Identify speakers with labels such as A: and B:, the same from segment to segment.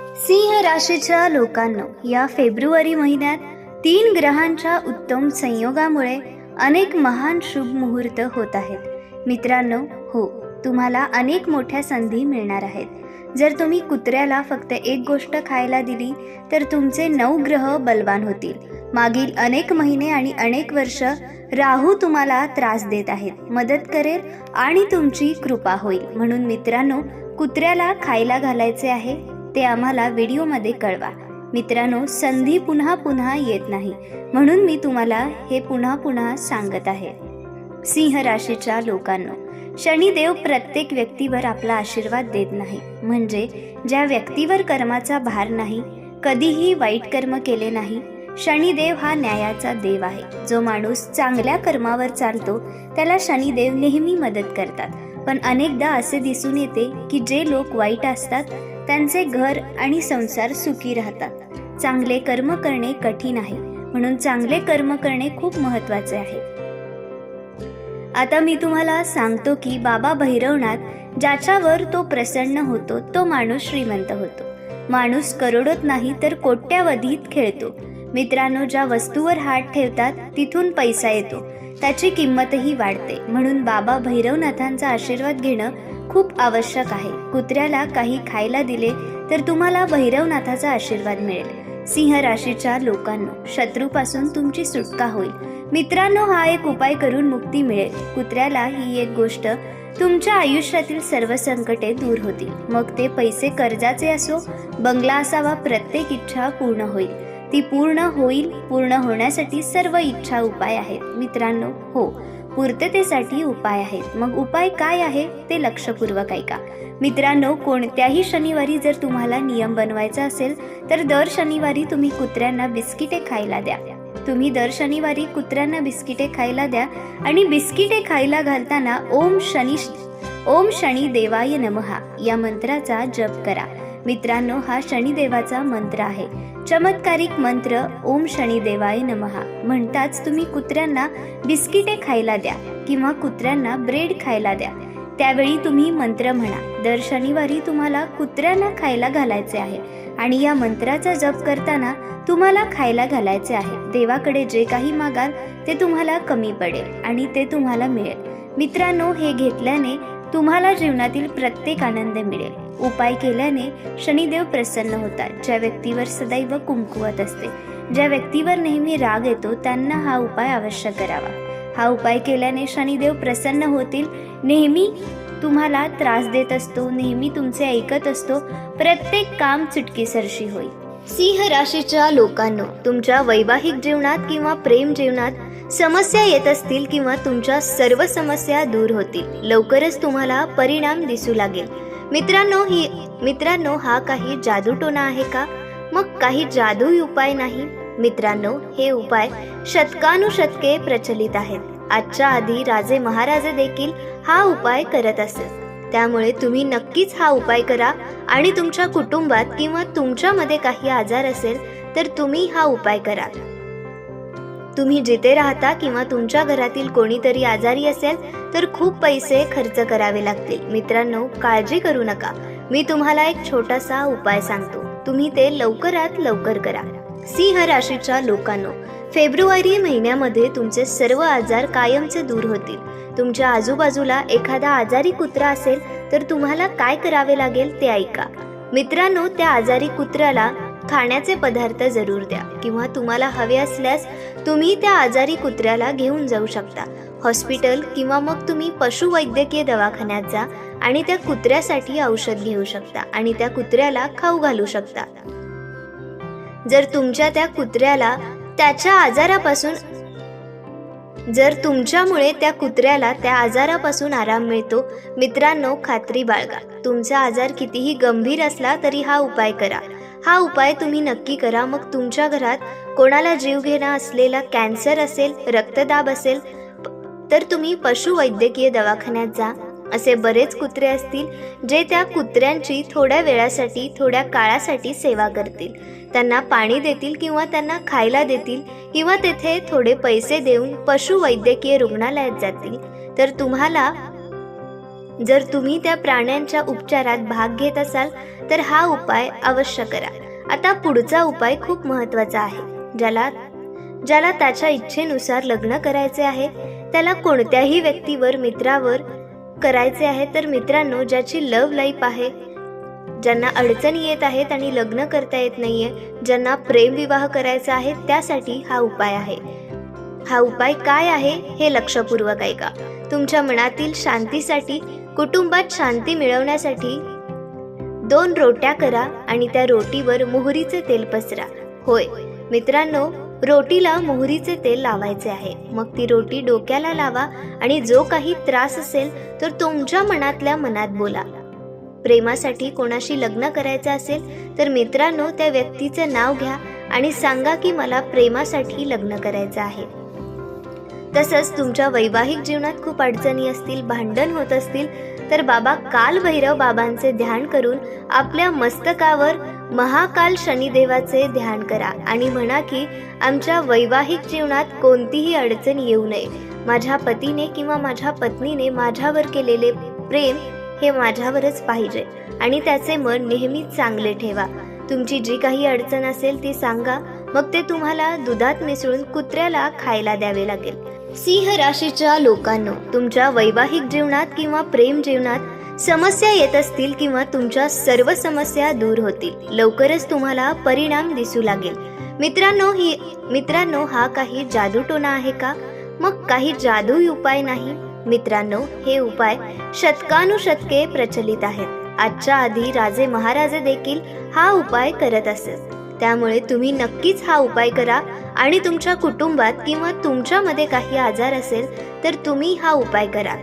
A: सिंह राशीच्या लोकांनो या फेब्रुवारी महिन्यात तीन ग्रहांच्या उत्तम संयोगामुळे अनेक महान शुभ मुहूर्त होत आहेत. मित्रांनो हो तुम्हाला अनेक मोठ्या संधी मिळणार आहेत. जर तुम्ही कुत्र्याला फक्त एक गोष्ट खायला दिली तर तुमचे नऊ ग्रह बलवान होतील. मागील अनेक महिने आणि अनेक वर्ष राहू तुम्हाला त्रास देत आहेत. मदत करेल आणि तुमची कृपा होईल. म्हणून मित्रांनो कुत्र्याला खायला घालायचे आहे. ते आम्हाला व्हिडिओमध्ये कळवा. मित्रांनो संधी पुन्हा पुन्हा येत नाही. म्हणून मी तुम्हाला हे पुन्हा पुन्हा सांगत आहे. सिंह राशीच्या लोकांनो शनिदेव प्रत्येक व्यक्तीवर आपला आशीर्वाद देत नाही. म्हणजे ज्या व्यक्तीवर कर्माचा भार नाही कधीही वाईट कर्म केले नाही शनिदेव हा न्यायाचा देव आहे. जो माणूस चांगल्या कर्मावर चालतो त्याला शनिदेव नेहमी मदत करतात. पण अनेकदा असे दिसून येते की जे लोक वाईट असतात त्यांचे घर आणि संसार सुखी राहतात. चांगले कर्म करणे कठीण आहे म्हणून चांगले कर्म करणे खूप महत्त्वाचे आहे. आता मी तुम्हाला सांगतो की बाबा भैरवनाथ ज्याच्यावर तो प्रसन्न होतो तो माणूस श्रीमंत होतो. माणूस करोडोत नाही तर कोट्यावधीत खेळतो. मित्रांनो ज्या वस्तूवर हात ठेवतात तिथून पैसा येतो. त्याची किंमतही वाढते. म्हणून बाबा भैरवनाथांचा आशीर्वाद घेणं खूप आवश्यक आहे. कुत्र्याला काही खायला दिले तर तुम्हाला भैरवनाथाचा आशीर्वाद मिळेल. सिंह राशीच्या लोकांनो शत्रूपासून तुमची सुटका होईल. मित्रांनो हा एक उपाय करून मुक्ती मिळेल. कुत्र्याला ही एक गोष्ट तुमच्या आयुष्यातील सर्व संकटे दूर होतील. मग ते पैसे कर्जाचे असो बंगला असावा प्रत्येक इच्छा पूर्ण होईल. ती पूर्ण होईल पूर्ण होण्यासाठी सर्व इच्छा उपाय आहेत. मित्रांनो हो. पूर्ततेसाठी उपाय आहेत. मग उपाय काय आहे ते लक्षपूर्वक ऐका. मित्रांनो कोणत्याही शनिवारी जर तुम्हाला नियम बनवायचा असेल तर दर शनिवारी तुम्ही कुत्र्यांना बिस्किटे खायला द्या. तुम्ही दर शनिवारी कुत्र्यांना बिस्किटे खायला द्या आणि बिस्किटे खायला घालताना ओम शनी ओम शनी देवाय नमहा या मंत्राचा जप करा. मित्रांनो हा शनिदेवाचा मंत्र आहे. चमत्कारिक मंत्र ओम शनिदेवाय नमहा. म्हणताच तुम्ही कुत्र्यांना बिस्किटे खायला द्या किंवा कुत्र्यांना ब्रेड खायला द्या. त्यावेळी तुम्ही मंत्र म्हणा. दर शनिवारी तुम्हाला कुत्र्यांना खायला घालायचे आहे आणि या मंत्राचा जप करताना तुम्हाला खायला घालायचे आहे. देवाकडे जे काही मागाल ते तुम्हाला कमी पडेल आणि ते तुम्हाला मिळेल. मित्रांनो हे घेतल्याने तुम्हाला जीवनातील प्रत्येक आनंद मिळेल. उपाय केल्याने शनिदेव प्रसन्न होतात. ज्या व्यक्तीवर सदैव कुंकुवत असते ज्या व्यक्तीवर नेहमी राग येतो त्यांना हा उपाय अवश्य करावा. हा उपाय केल्याने शनिदेव प्रसन्न होतील. नेहमी तुम्हाला त्रास देत असतो नेहमी तुमचे ऐकत असतो. प्रत्येक काम चुटकीसरशी होईल. सिंह राशीच्या लोकांनो तुमच्या वैवाहिक जीवनात किंवा प्रेम जीवनात समस्या येत असतील किंवा तुमच्या सर्व समस्या दूर होतील. लवकरच तुम्हाला परिणाम दिसू लागेल. मित्रांनो ही मित्रांनो हा काही जादूटोना आहे का? मग काही जादू उपाय नाही? मित्रांनो हे उपाय शतकानुशतके प्रचलित आहेत. आजच्या आधी राजे महाराजे देखील हा उपाय करत असत त्यामुळे तुम्ही नक्कीच हा उपाय करा आणि तुमच्या कुटुंबात किंवा तुमच्यामध्ये काही आजार असेल तर तुम्ही हा उपाय करा. तुम्ही जिथे राहता किंवा तुमच्या घरातील कोणीतरी आजारी असेल तर खूप पैसे खर्च करावे लागतील. मित्रांनो काळजी करू नका. मी तुम्हाला एक छोटासा उपाय सांगतो. तुम्ही ते लवकरात लवकर करा. सिंह राशीच्या लोकांनो फेब्रुवारी महिन्यामध्ये तुमचे सर्व आजार कायमचे दूर होतील. तुमच्या आजूबाजूला एखादा आजारी कुत्रा असेल तर तुम्हाला काय करावे लागेल ते ऐका. मित्रांनो त्या आजारी कुत्र्याला खाण्याचे पदार्थ जरूर द्या किंवा तुम्हाला हवे असल्यास तुम्ही त्या आजारी कुत्र्याला घेऊन जाऊ शकता. हॉस्पिटल किंवा मग तुम्ही पशुवैद्यकीय दवाखान्यात जा आणि त्या कुत्र्यासाठी औषध घेऊ शकता आणि त्या कुत्र्याला खाऊ घालू शकता. जर तुमच्या त्या कुत्र्याला त्याच्या आजारापासून जर तुमच्यामुळे त्या कुत्र्याला त्या आजारापासून आराम मिळतो मित्रांनो खात्री बाळगा. तुमचा आजार कितीही गंभीर असला तरी हा उपाय करा. हा उपाय तुम्ही नक्की करा. मग तुमच्या घरात कोणाला जीवघेणा असलेला कॅन्सर असेल रक्तदाब असेल तर तुम्ही पशुवैद्यकीय दवाखान्यात जा. असे बरेच कुत्रे असतील जे त्या कुत्र्यांची थोड्या वेळासाठी थोड्या काळासाठी सेवा करतील. त्यांना पाणी देतील किंवा त्यांना खायला देतील किंवा तेथे थोडे पैसे देऊन पशुवैद्यकीय रुग्णालयात जातील. तर तुम्हाला जर तुम्ही त्या प्राण्यांच्या उपचारात भाग घेत असाल तर हा उपाय अवश्य करा. आता पुढचा उपाय खूप महत्त्वाचा आहे ज्याला ज्याला त्याच्या इच्छेनुसार लग्न करायचे आहे त्याला कोणत्याही व्यक्तीवर मित्रावर करायचे आहे तर मित्रांनो ज्याची लव्ह लाईफ आहे ज्यांना अडचणी येत आहेत आणि लग्न करता येत नाहीये ज्यांना प्रेमविवाह करायचा आहे त्यासाठी हा उपाय आहे. हा उपाय काय आहे हे लक्षपूर्वक ऐका. तुमच्या मनातील शांतीसाठी कुटुंबात शांती मिळवण्यासाठी दोन रोट्या करा आणि त्या रोटीवर मोहरीचे तेल पसरा. होय मित्रांनो रोटीला मोहरीचे तेल लावायचे आहे. मग ती रोटी डोक्याला लावा आणि जो काही त्रास असेल तर तुमच्या मनातल्या मनात बोला. प्रेमासाठी कोणाशी लग्न करायचं असेल तर मित्रांनो त्या व्यक्तीचं नाव घ्या आणि सांगा की मला प्रेमासाठी लग्न करायचं आहे. तसंच तुमच्या वैवाहिक जीवनात खूप अडचणी असतील भांडण होत असतील तर बाबा काल भैरव बाबांचे ध्यान करून आपल्या मस्तकावर महाकाल शनिदेवाचे ध्यान करा आणि म्हणा की आमच्या वैवाहिक जीवनात कोणतीही अडचण येऊ नये. माझ्या पतीने किंवा माझ्या पत्नीने माझ्यावर केलेले प्रेम हे माझ्यावरच पाहिजे आणि त्याचे मन नेहमीच चांगले ठेवा. तुमची जी काही अडचण असेल ती सांगा मग ते तुम्हाला दुधात मिसळून कुत्र्याला खायला द्यावे लागेल. सिंह राशीच्या लोकांनो तुमच्या वैवाहिक जीवनात किंवा प्रेम जीवनात समस्या येत असतील किंवा तुमच्या सर्व समस्या दूर होतील. लवकरच तुम्हाला परिणाम दिसू लागेल. मित्रांनो ही मित्रांनो हा काही जादूटोना आहे का? मग काही जादू उपाय नाही? मित्रांनो हे उपाय शतकानुशतके प्रचलित आहेत. आजच्या आधी राजे महाराजे देखील हा उपाय करत असत. त्यामुळे तुम्ही नक्कीच हा उपाय करा आणि तुमच्या कुटुंबात किंवा तुमच्यामध्ये काही आजार असेल तर तुम्ही हा उपाय करा.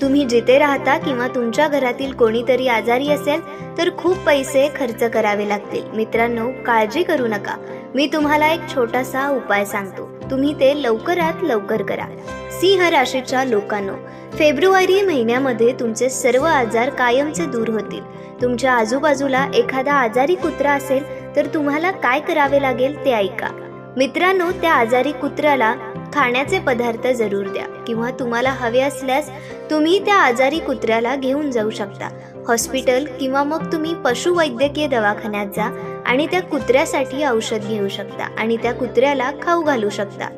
A: तुम्ही जिथे राहता किंवा तुमच्या घरातील कोणीतरी आजारी असेल तर खूप पैसे खर्च करावे लागतील. मित्रांनो काळजी करू नका. मी तुम्हाला एक छोटासा उपाय सांगतो. तुम्ही ते लवकरात लवकर करा. सिंह राशीच्या लोकांनो फेब्रुवारी महिन्यामध्ये तुमचे सर्व आजार कायमचे दूर होतील. तुमच्या आजूबाजूला एखादा आजारी कुत्रा असेल तर तुम्हाला काय करावे लागेल ते ऐका. मित्रांनो त्या आजारी कुत्र्याला खाण्याचे पदार्थ जरूर द्या किंवा तुम्हाला हवे असल्यास तुम्ही त्या आजारी कुत्र्याला घेऊन जाऊ शकता. हॉस्पिटल किंवा मग तुम्ही पशुवैद्यकीय दवाखान्यात जा आणि त्या कुत्र्यासाठी औषध घेऊ शकता आणि त्या कुत्र्याला खाऊ घालू शकता.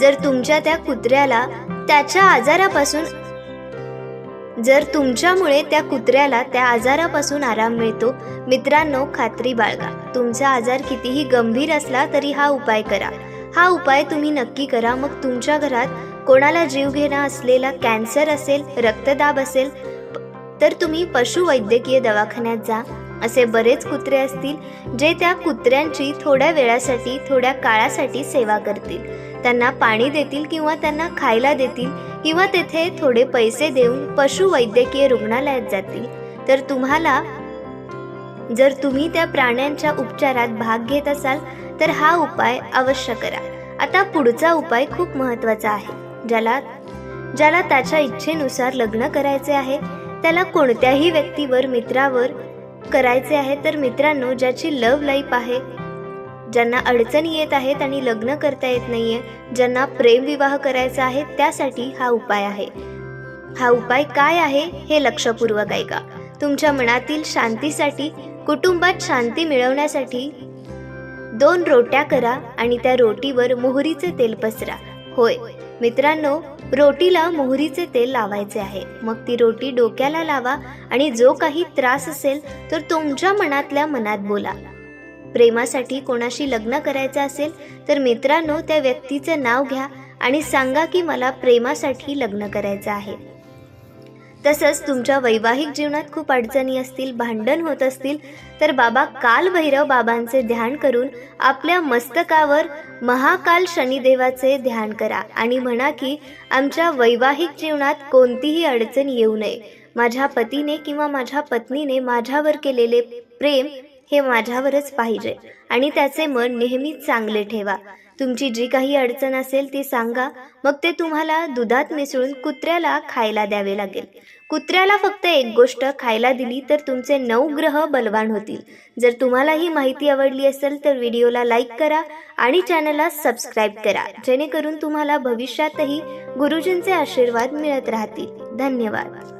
A: जर तुमच्या त्या कुत्र्याला त्याच्या आजारापासून जर तुमच्यामुळे त्या कुत्र्याला त्या आजारापासून आराम मिळतो मित्रांनो खात्री बाळगा. तुमचा आजार कितीही गंभीर असला तरी हा उपाय करा. हा उपाय तुम्ही नक्की करा. मग तुमच्या घरात कोणाला जीवघेणा असलेला कॅन्सर असेल रक्तदाब असेल तर तुम्ही पशुवैद्यकीय दवाखान्यात जा. असे बरेच कुत्रे असतील जे त्या कुत्र्यांची थोड्या वेळासाठी थोड्या काळासाठी सेवा करतील. त्यांना पाणी देतील किंवा त्यांना खायला देतील किंवा तेथे थोडे पैसे देऊन पशुवैद्यकीय रुग्णालयात जातील. तर तुम्हाला जर तुम्ही त्या प्राण्यांच्या उपचारात भाग घेत असाल तर हा उपाय अवश्य करा. आता पुढचा उपाय खूप महत्त्वाचा आहे ज्याला ज्याला त्याच्या इच्छेनुसार लग्न करायचे आहे. त्याला कोणत्याही व्यक्तीवर मित्रावर करायचे आहे तर मित्रांनो ज्याची लव लाईफ आहे ज्यांना अडचणी येत आहेत आणि लग्न करता येत नाहीये ज्यांना प्रेमविवाह करायचा आहे त्यासाठी हा उपाय आहे. हा उपाय काय आहे हे लक्षपूर्वक ऐका. तुमच्या मनातील शांतीसाठी कुटुंबात शांती मिळवण्यासाठी दोन रोट्या करा आणि त्या रोटीवर मोहरीचे तेल पसरा. होय मित्रांनो रोटीला मोहरीचे तेल लावायचे आहे. मग ती रोटी डोक्याला लावा आणि जो काही त्रास असेल तर तुमच्या मनातल्या मनात बोला. प्रेमासाठी कोणाशी लग्न करायचं असेल तर मित्रांनो त्या व्यक्तीचं नाव घ्या आणि सांगा की मला प्रेमासाठी लग्न करायचं आहे. तसंच तुमच्या वैवाहिक जीवनात खूप अडचणी असतील भांडण होत असतील तर बाबा काल भैरव बाबांचे ध्यान करून आपल्या मस्तकावर महाकाल शनिदेवाचे ध्यान करा आणि म्हणा की आमच्या वैवाहिक जीवनात कोणतीही अडचण येऊ नये. माझ्या पतीने किंवा माझ्या पत्नीने माझ्यावर केलेले प्रेम हे माझ्यावरच पाहिजे आणि त्याचे मन नेहमीच चांगले ठेवा. तुमची जी काही अडचण असेल ती सांगा. मग ते तुम्हाला दुधात मिसळून कुत्र्याला खायला द्यावे लागेल. कुत्र्याला फक्त एक गोष्ट खायला दिली तर तुमचे नऊ ग्रह बलवान होतील. जर तुम्हाला ही माहिती आवडली असेल तर व्हिडिओला लाईक करा आणि चॅनलला सबस्क्राईब करा. जेणेकरून तुम्हाला भविष्यातही गुरुजींचे आशीर्वाद मिळत राहतील. धन्यवाद.